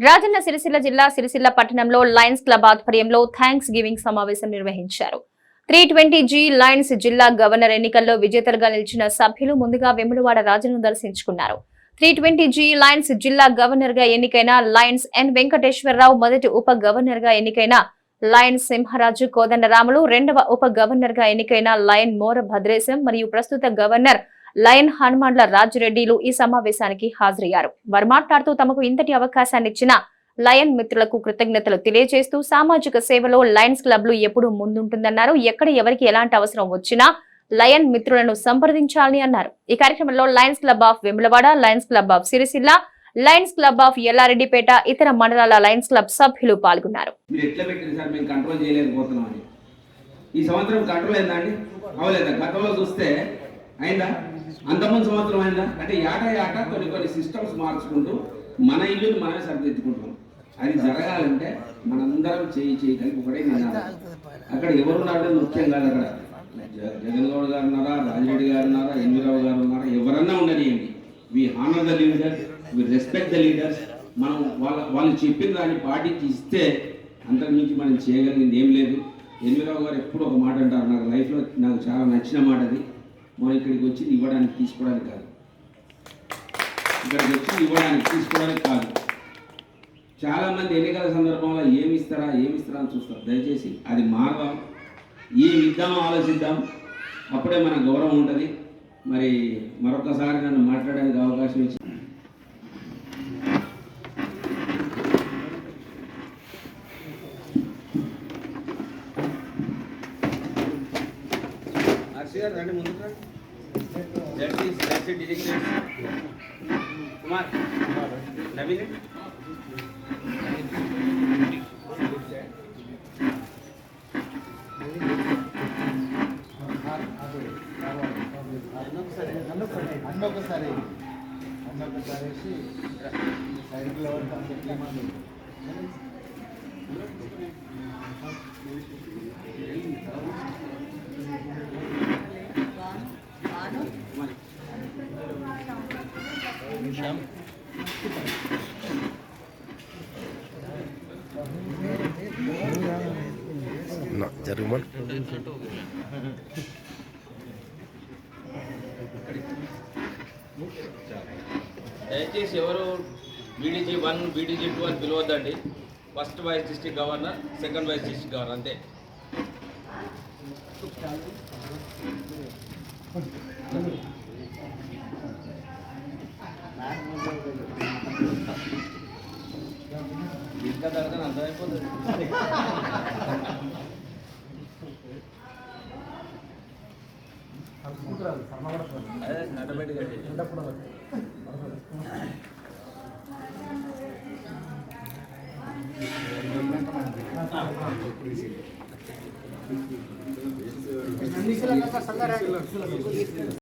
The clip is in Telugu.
రాజన్న సిరిసిల్ల జిల్లా సిరిసిల్ల పట్టణంలో లయన్స్ క్లబ్ ఆధ్వర్యంలో థ్యాంక్స్ గివింగ్ సమావేశం నిర్వహించారు. త్రీ ట్వంటీ జీ లయన్స్ జిల్లా గవర్నర్ ఎన్నికల్లో విజేతలుగా నిలిచిన సభ్యులు ముందుగా వెములవాడ రాజును దర్శించుకున్నారు. త్రీ ట్వంటీ జీ లయన్స్ జిల్లా గవర్నర్గా ఎన్నికైన లయన్స్ ఎన్ వెంకటేశ్వరరావు మొదటి ఉప గవర్నర్గా ఎన్నికైన లయన్ సింహరాజు కోదండరాములు రెండవ ఉప గవర్నర్గా ఎన్నికైన లయన్ మోర భద్రేశం మరియు ప్రస్తుత గవర్నర్ లయన్ హనుమాన్ల రాజురెడ్డిలు ఈ సమావేశానికి హాజరయ్యారు. వారు మాట్లాడుతూ తమకు ఇంతటి అవకాశాన్ని ఇచ్చిన లయన్ మిత్రులకు కృతజ్ఞతలు తెలియజేస్తూ సామాజిక సేవలో లయన్స్ క్లబ్లు ఎప్పుడూ ముందుంటుందన్నారు. ఎక్కడ ఎవరికి ఎలాంటి అవసరం వచ్చినా లయన్ మిత్రులను సంప్రదించాలని అన్నారు. ఈ కార్యక్రమంలో lions club of Vemulawada lions club of Sircilla lions club of Yellareddypet ఇతర మండలాల లయన్స్ క్లబ్ సభ్యులు పాల్గొన్నారు. ఈ సంవత్సరం కంట్రోల్ అయిందా అండి? అవలేదా గతంలో చూస్తే అయిందా? అంతకుముందు సంవత్సరం అయిందా? అంటే యాట యాట కొన్ని కొన్ని సిస్టమ్స్ మార్చుకుంటూ మన ఇల్లుని మనమే సరిదిద్దుకుంటున్నాం అది జరగాలంటే మనందరం చేయి చేయి కలిపి ఒకటే అక్కడ ఎవరు ఉన్నారో ముఖ్యం కాదు అక్కడ. జగన్ గౌడ్ గారు ఉన్నారా రాజిరెడ్డి గారు ఉన్నారా ఎన్వీరావు గారు ఉన్నారా ఎవరన్నా ఉండనియండి. We honour the leader we respect the leaders మనం వాళ్ళ వాళ్ళు చెప్పిన దాన్ని పాటించి ఇస్తే అంతకు మించి మనం చేయగలిగింది ఏం లేదు. ఎన్వీరావు గారు ఎప్పుడు ఒక మాట అంటారు. నాకు లైఫ్లో నాకు చాలా నచ్చిన మాట అది మనం ఇక్కడికి వచ్చి ఇవ్వడానికి తీసుకోవడానికి కాదు. ఇక్కడికి వచ్చి ఇవ్వడానికి తీసుకోవడానికి కాదు. చాలామంది ఎన్నికల సందర్భంలో ఏమి ఇస్తారా ఏమి ఇస్తారా అని చూస్తారు. దయచేసి అది మారదాం. ఏమి ఇద్దామో ఆలోచిద్దాం. అప్పుడే మన గౌరవం ఉంటుంది. మరి మరొకసారి నన్ను మాట్లాడడానికి అవకాశం ఇచ్చి కుమార్ నవీన్ అన్నొకసారి అన్నొకసారి వేసి సైకిల్ No, జరుగుమన్ దయచేసి ఎవరు బీడీజీ వన్ బీడీజీ టూ అని పిలవద్దండి first vice district governor second vice district governor అంతే ఇంకా తర్వాత అర్థమైపోతుంది. అదే ఆటోమేటిక్గా సంగారెడ్డి